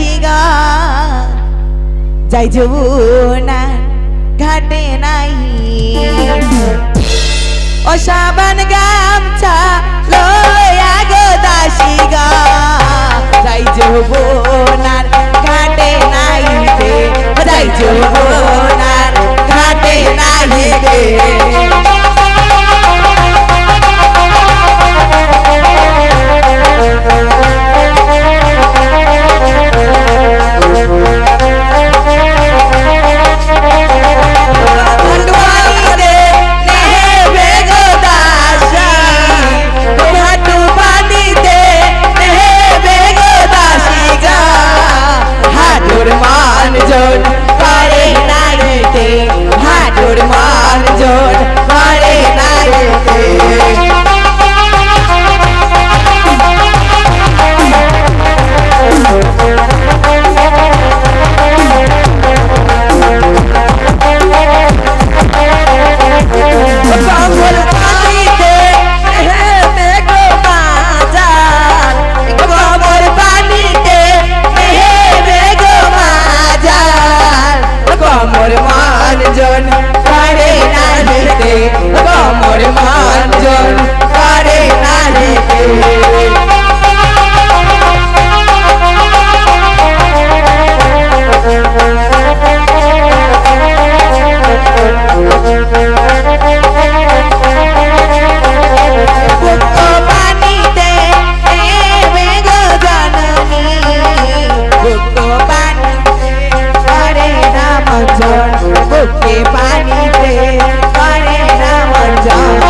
দাসী গা যাই যমুনা ঘাটে নাই। ও সাবান গামছা লয়া গো দাসী গা যাই যমুনার Friday night, down.